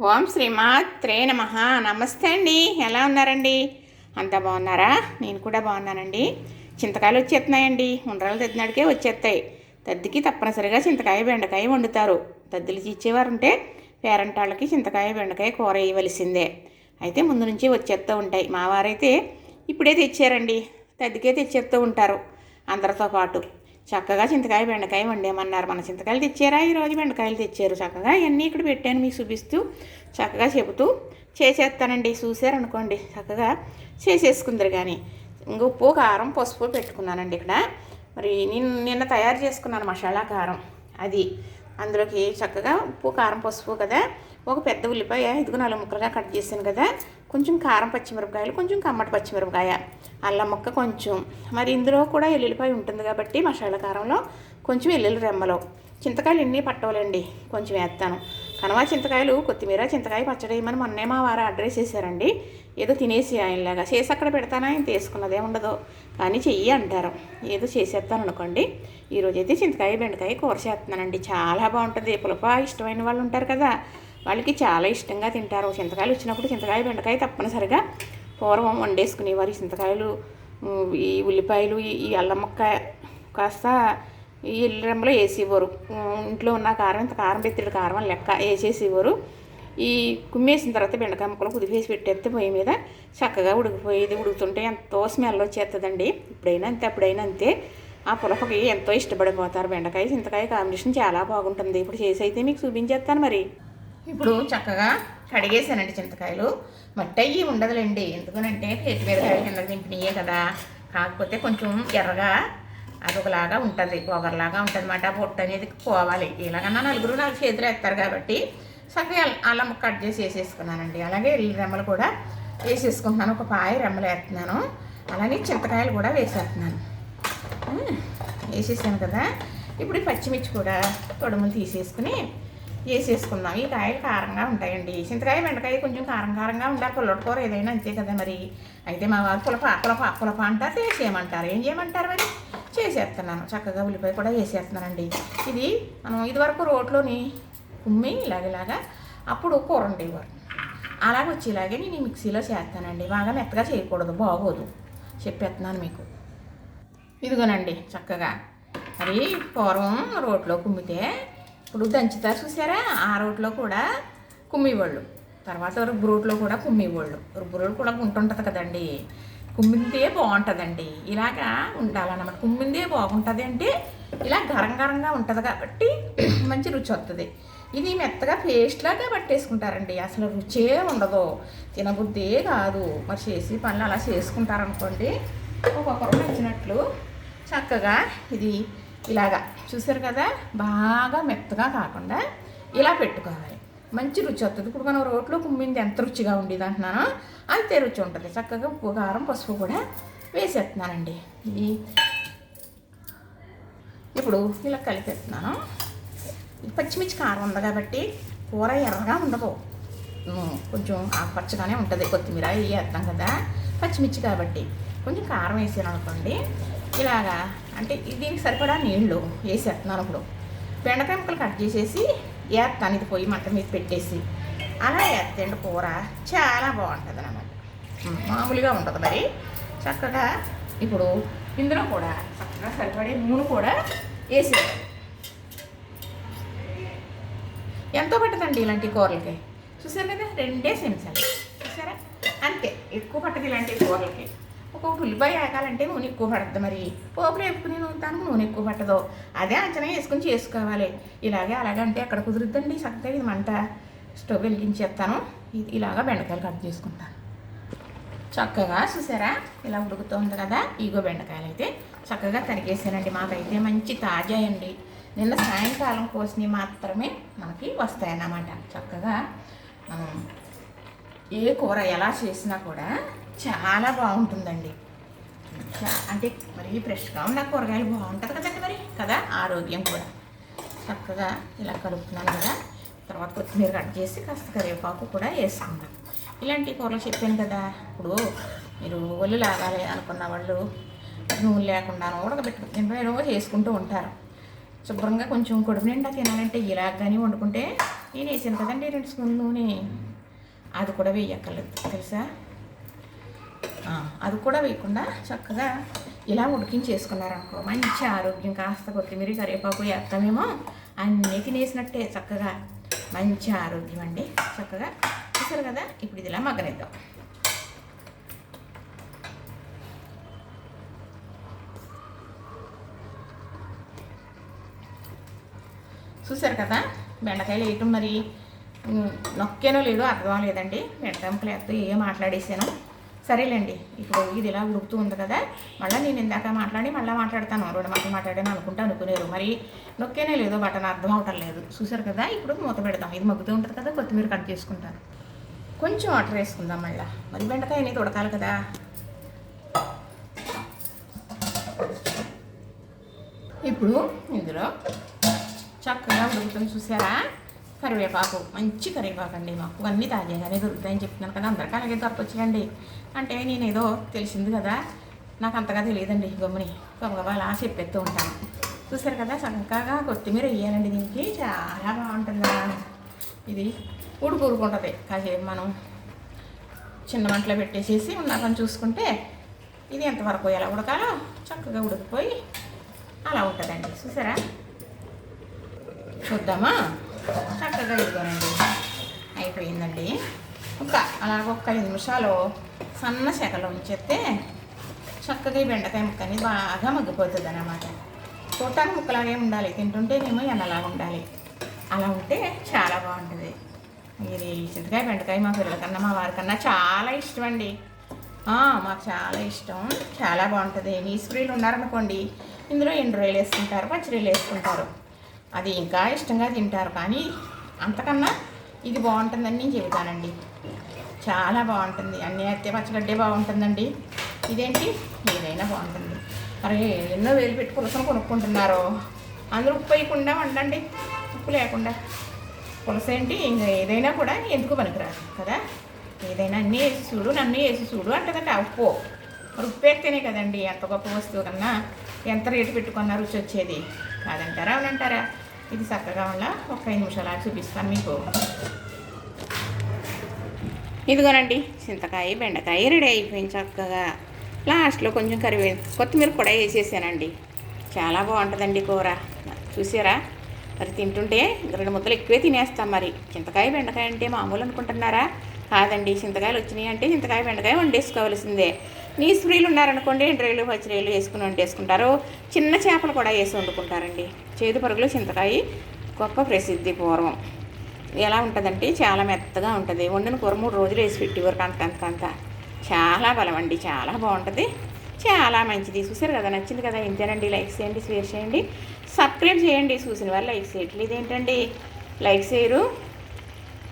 ఓం శ్రీమాత్రే నమ. నమస్తే అండి. ఎలా ఉన్నారండి? అంతా బాగున్నారా? నేను కూడా బాగున్నానండి. చింతకాయలు వచ్చేస్తున్నాయండి. ఉండ్రాలు తెద్దినాడికే వచ్చేస్తాయి. తద్దికి తప్పనిసరిగా చింతకాయ బెండకాయ వండుతారు. తద్దులు ఇచ్చేవారు ఉంటే పేరంటాళ్ళకి చింతకాయ బెండకాయ కూర వేయవలసిందే. అయితే ముందు నుంచి వచ్చేస్తూ ఉంటాయి. మా వారైతే ఇప్పుడే తెచ్చారండి. తద్దికే తెచ్చేస్తూ ఉంటారు. అందరితో పాటు. చక్కగా చింతకాయ బెండకాయ వండేమన్నారు. మన చింతకాయలు తెచ్చారా? ఈరోజు బెండకాయలు తెచ్చారు. చక్కగా ఇవన్నీ ఇక్కడ పెట్టాను మీకు చూపిస్తూ చక్కగా చెబుతూ చేసేస్తానండి. చూసారనుకోండి చక్కగా చేసేసుకుందరు కానీ ఇంక ఉప్పు కారం పసుపు పెట్టుకున్నానండి ఇక్కడ. మరి నేను నిన్న తయారు చేసుకున్నాను మసాలా కారం. అది అందులోకి చక్కగా ఉప్పు కారం పసుపు కదా. ఒక పెద్ద ఉల్లిపాయ ఇదిగో నాలుగు ముక్కలుగా కట్ చేశాను కదా. కొంచెం కారం పచ్చిమిరపకాయలు కొంచెం కమ్మటి పచ్చిమిరపకాయ అల్లం ముక్క కొంచెం. మరి ఇందులో కూడా ఎల్లుల్లిపాయ ఉంటుంది కాబట్టి మసాలా కారంలో కొంచెం ఎల్లుల్లి రెమ్మలో. చింతకాయలు ఎన్ని పట్టవాలండి కొంచెం వేస్తాను. కనవా చింతకాయలు కొత్తిమీర చింతకాయ పచ్చడి వేయమని మొన్నే మా వారు అడ్రస్ చేశారండి. ఏదో తినేసి ఆయనలాగా. చేసి అక్కడ పెడతానా ఆయన తీసుకున్నదే ఉండదు. కానీ చెయ్యి అంటారు. ఏదో చేసేస్తాను అనుకోండి. ఈరోజైతే చింతకాయ బెండకాయ కూర చేస్తున్నానండి. చాలా బాగుంటుంది. పులప ఇష్టమైన వాళ్ళు ఉంటారు కదా. వాళ్ళకి చాలా ఇష్టంగా తింటారు. చింతకాయలు వచ్చినప్పుడు చింతకాయ బెండకాయ తప్పనిసరిగా పూర్వం వండేసుకునేవారు. ఈ చింతకాయలు ఈ ఉల్లిపాయలు ఈ- ఈ అల్లం ముక్క కాస్త ఈ ఎల్లురెమ్మలో వేసేవారు. ఇంట్లో ఉన్న కారం ఇంత కారం పెత్తిడి కారం లెక్క వేసేసేవారు. ఈ కుమ్మేసిన తర్వాత బెండకాయ ముక్కలు కుదిపేసి పెట్టేస్తే పొయ్యి మీద చక్కగా ఉడికిపోయేది ఉడుకుతుంటే ఎంతో స్మెల్ వచ్చేస్తుందండి ఇప్పుడైనా అంతే అప్పుడైనా అంతే. ఆ పులపకి ఎంతో ఇష్టపడిపోతారు బెండకాయ చింతకాయ కాంబినేషన్ చాలా బాగుంటుంది. ఇప్పుడు చేసి అయితే మీకు చూపించేస్తాను మరి. ఇప్పుడు చక్కగా కడిగేసానండి చింతకాయలు. మట్టి అయ్యి ఉండదులేండి. ఎందుకనంటే చేతి మీద కింద దింపినయే కదా. కాకపోతే కొంచెం ఎర్రగా అదొకలాగా ఉంటుంది ఒకరిలాగా ఉంటుంది అన్నమాట పొట్టు అనేది పోవాలి. ఎలాగన్నా నలుగురు నాకు చేతులు వేస్తారు కాబట్టి చక్కగా అల్లం కట్ చేసి వేసేసుకున్నానండి. అలాగే ఎల్లి రెమ్మలు కూడా వేసేసుకుంటున్నాను. ఒక పాయ రెమ్మలు వేస్తున్నాను. అలానే చింతకాయలు కూడా వేసేస్తున్నాను. వేసేసాను కదా. ఇప్పుడు పచ్చిమిర్చి కూడా తొడుములు తీసేసుకుని వేసేసుకుందాం. ఈ కాయలు కారంగా ఉంటాయండి. చింతకాయ బెండకాయ కొంచెం కారం కారంగా ఉండాలి. పుల్లటి కూర ఏదైనా అంతే కదా మరి. అయితే మా వారు పులప పులప పులప అంటారు వేసేయమంటారు ఏం చేయమంటారు మరి? చేసేస్తున్నాను. చక్కగా ఉల్లిపాయ కూడా వేసేస్తున్నానండి. ఇది మనం ఇదివరకు రోట్లోని కుమ్మి ఇలాగలాగా అప్పుడు కూర ఉండేవారు అలాగే వచ్చేలాగే నేను మిక్సీలో చేస్తానండి. బాగా మెత్తగా చేయకూడదు బాగోదు. చెప్పేస్తున్నాను మీకు. ఇదిగోనండి చక్కగా. అది పూర్వం రోట్లో కుమ్మితే ఇప్పుడు దంచుతారు చూసారా? ఆ రోట్లో కూడా కుమ్మేవాళ్ళు. తర్వాత రుబ్బు రోట్లో కూడా కుమ్మేవాళ్ళు. రుబ్బురోలు కూడా గుంటుంటుంది కదండి. కుమ్మిందే బాగుంటుందండి. ఇలాగా ఉండాలన్నమాట. కుమ్మిందే బాగుంటుంది అంటే ఇలా గరం గరంగా ఉంటుంది కాబట్టి మంచి రుచి వస్తుంది ఇది మెత్తగా పేస్ట్ లాగా పట్టేసుకుంటారండి. అసలు రుచే ఉండదు. తినబుద్దే కాదు. మరి చేసి పనులు అలా చేసుకుంటారనుకోండి ఒక్కొక్కరు నచ్చినట్లు చక్కగా ఇది ఇలాగా చూసారు కదా? బాగా మెత్తగా కాకుండా ఇలా పెట్టుకోవాలి. మంచి రుచి వస్తుంది. ఇప్పుడు మనం రోట్లో కుమ్మింది ఎంత రుచిగా ఉండేది అంటున్నానో? అంతే రుచి ఉంటుంది. చక్కగా ఉప్పు కారం పసుపు కూడా వేసేస్తున్నానండి. ఇది ఇప్పుడు ఇలా కలిపేస్తున్నాను. పచ్చిమిర్చి కారం ఉంది కాబట్టి కూర ఎర్రగా ఉండదు. కొంచెం ఆకుపచ్చగానే ఉంటుంది. కొత్తిమీర వేస్తాం కదా. పచ్చిమిర్చి కాబట్టి కొంచెం కారం వేసాను అనుకోండి. ఇలాగా అంటే దీనికి సరిపడా నీళ్ళు వేసేస్తున్నాను ఇప్పుడు. బెండకాయ ముక్కలు కట్ చేసేసి వేస్తాను ఇది పోయి మంట మీద పెట్టేసి అలా వేస్తండి కూర. చాలా బాగుంటుంది అన్నమాట మామూలుగా ఉంటుంది మరి. చక్కగా ఇప్పుడు ఇందులో కూడా చక్కగా సరిపడే నూనె కూడా వేసేయాలి. ఎంతో పట్టదండి ఇలాంటి కూరలకి? చూసారు కదా రెండే చెంచాలు చూసారా? అంతే. ఎక్కువ పట్టదు ఇలాంటి కూరలకి. ఒక ఉల్లిపాయ వేకాలంటే నూనె ఎక్కువ పడుతుంది మరి. పోపులు వేపుకుని నూనె నూనె ఎక్కువ పట్టదు. అదే అంచనా వేసుకుని చేసుకోవాలి. ఇలాగే అలాగే అంటే ఎక్కడ కుదురుద్దండి చక్కగా ఇది మంట స్టవ్ వెలిగించేస్తాను. ఇది ఇలాగా బెండకాయలు కట్ చేసుకుంటాను. చక్కగా చూసారా? ఇలా ఉడుకుతోంది కదా? ఇగో బెండకాయలు అయితే చక్కగా తరిగేసానండి. మాకైతే మంచి తాజా అండి. నిన్న సాయంకాలం కోసినవి మాత్రమే మనకి వస్తాయన్నమాట. చక్కగా ఏ కూర ఎలా చేసినా కూడా చాలా బాగుంటుందండి. అంటే మరి ఫ్రెష్గా ఉన్న కూరగాయలు బాగుంటుంది కదండి మరి? కదా? ఆరోగ్యం కూడా. చక్కగా ఇలా కలుపుతున్నాను కదా. తర్వాత కొత్తిమీర కట్ చేసి కాస్త కరివేపాకు కూడా వేసుకుందాం. ఇలాంటి కూరలు చెప్పాను కదా. ఇప్పుడు మీరు ఒళ్ళు లాగాలి అనుకున్న వాళ్ళు నూనె లేకుండా ఉడకబెట్టుకుని రోజు చేసుకుంటూ ఉంటారు. శుభ్రంగా కొంచెం కొడుకు నిండా తినాలంటే ఇలా కానీ వండుకుంటే నేను వేసాను కదండి రెండు స్పూన్లు నూనె. అది కూడా వేయక్కర్లేదు. తెలుసా? అది కూడా వేయకుండా చక్కగా ఇలా ఉడికించేసుకున్నారనుకో మంచి ఆరోగ్యం కాస్త కొత్తిమీర కరివేపాకు వేస్తామేమో అన్నీ తినేసినట్టే చక్కగా. మంచి ఆరోగ్యం అండి. చక్కగా చూసారు కదా? ఇప్పుడు ఇది ఇలా మగ్గనిద్దాం. చూసారు కదా? బెండకాయలు వేయటం మరి నొక్కేనో లేదో అర్థం లేదండి బెండకాయ ముక్కలు వేస్తూ ఏ మాట్లాడేసాను. సరేలేండి ఇప్పుడు ఇది ఇలా ఉడుకుతూ ఉంది కదా మళ్ళీ నేను ఇందాక మాట్లాడి మళ్ళీ మాట్లాడతాను. రెండు మాటలు మాట్లాడాను అనుకుంటా అనుకునేరు. మరి నొక్కేనే లేదో బటన్ అర్థం అవటం లేదు. చూసారు కదా ఇప్పుడు మూత పెడదాం. ఇది మగ్గుతూ ఉంటుంది కదా కొత్తిమీర కట్ చేసుకుంటాను. కొంచెం వాటర్ వేసుకుందాం మళ్ళీ. మరి బెండకాయ అనేది ఉడకాలి కదా. ఇప్పుడు ఇందులో చక్కగా ఉడుకుతుంది చూసారా? కరివేపాకు మంచి కరివేపాకు అండి మాకు. అన్నీ తాజాగానే దొరుకుతాయని చెప్తున్నాను కదా అందరికీ అలాగే దొరకొచ్చులండి అంటే నేను ఏదో తెలిసింది కదా నాకు అంతగా తెలియదండి గమ్ముని. గబగబా అలా చెప్పేస్తూ ఉంటాను. చూసారు కదా చక్కగా కొత్తిమీర వేయాలండి దీనికి. చాలా బాగుంటుంది? ఇది ఉడుకు ఉడుకుంటుంది. కాసేపు మనం చిన్న మంటలో పెట్టేసేసి ఉన్నాకని చూసుకుంటే ఇది ఎంతవరకు ఎలా ఉడకాలో చక్కగా ఉడికిపోయి అలా ఉంటుందండి. చూసారా? చూద్దామా? చక్కగా ఇదిగోనండి. అయిపోయిందండి. ఒక అలాగ ఒక ఐదు నిమిషాలు సన్న శకలో ఉంచేస్తే చక్కగా ఈ బెండకాయ ముక్కని బాగా మగ్గిపోతుంది అనమాట చూడటానికి ముక్కలాగే ఉండాలి తింటుంటేనేమో ఎన్నలాగా ఉండాలి. అలా ఉంటే చాలా బాగుంటుంది. ఇది చింతకాయ బెండకాయ మా పిల్లలకన్నా మా వారికన్నా చాలా ఇష్టం అండి మాకు చాలా ఇష్టం. చాలా బాగుంటుంది. నీసు ఫ్రీలు ఉన్నారనుకోండి ఇందులో ఎండు రొయ్యలు వేసుకుంటారు పచ్చి రొయ్యలు వేసుకుంటారు. అది ఇంకా ఇష్టంగా తింటారు. కానీ అంతకన్నా ఇది బాగుంటుందని నేను చెబుతానండి. చాలా బాగుంటుంది. అన్నీ అయితే పచ్చగడ్డే బాగుంటుందండి. ఇదేంటి? ఏదైనా బాగుంటుంది. మరి ఎన్నో వేలు పెట్టి పులసను కొనుక్కుంటున్నారు. అందరూ ఉప్పు వేయకుండా వండండి. ఉప్పు లేకుండా. పులస ఏంటి? ఇంకా ఏదైనా కూడా ఎందుకు పనికిరాదు కదా? ఏదైనా అన్నీ వేసి చూడు నన్ను వేసి చూడు అంటదండి ఆ ఉప్పు. మరి ఉప్పు వేస్తేనే కదండి ఎంత గొప్ప వస్తువు కన్నా ఎంత రేటు పెట్టుకున్నా రుచి వచ్చేది. కాదంటారా అవునంటారా? ఇది చక్కగా ఉండాల ఒక ఐదు నిమిషాలు ఆగి చూపిస్తాను మీకు ఇదిగోనండి చింతకాయ బెండకాయ రెడీ అయిపోయింది చక్కగా. లాస్ట్లో కొంచెం కరివే కొత్తిమీర కూడా వేసేసానండి. చాలా బాగుంటుందండి కూర. చూసారా? మరి తింటుంటే రెండు ముద్దలు ఎక్కువే తినేస్తాం మరి. చింతకాయ బెండకాయ అంటే మామూలు అనుకుంటున్నారా? కాదండి చింతకాయలు వచ్చినాయి అంటే చింతకాయ బెండకాయ వండేసుకోవాల్సిందే. నీ స్త్రీలు ఉన్నారనుకోండి ఎండ్రాయిలు పచ్చిరేలు వేసుకుని వండేసుకుంటారు. చిన్న చేపలు కూడా వేసి వండుకుంటారండి. చేదు పరుగులు చింతకాయ గొప్ప ప్రసిద్ధి పూర్వం. ఎలా ఉంటుందంటే చాలా మెత్తగా ఉంటుంది. వండిన కూర మూడు రోజులు వేసి పెట్టేవారు. అంతంతంత చాలా బలం అండి చాలా బాగుంటుంది. చాలా మంచిది. చూసారు కదా నచ్చింది కదా. ఇంతేనండి. లైక్ చేయండి షేర్ చేయండి. సబ్స్క్రైబ్ చేయండి. చూసిన వాళ్ళు లైక్ చేయట్లేదు. ఏంటండి లైక్ చేయరు.